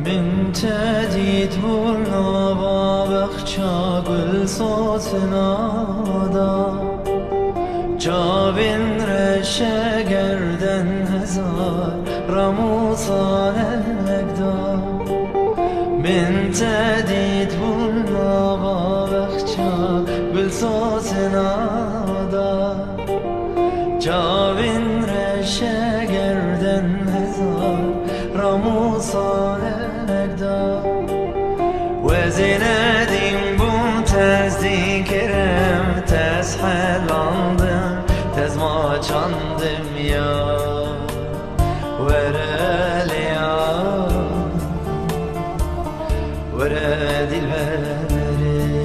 من تدید برنا بخچا گل سوتنادا Cavin reşe gerden hezar Ramuzan elmekda Min Tezinedim bu tez dikirim Tez helandım Tez maçandım ya. Verel ya. Verel dilverim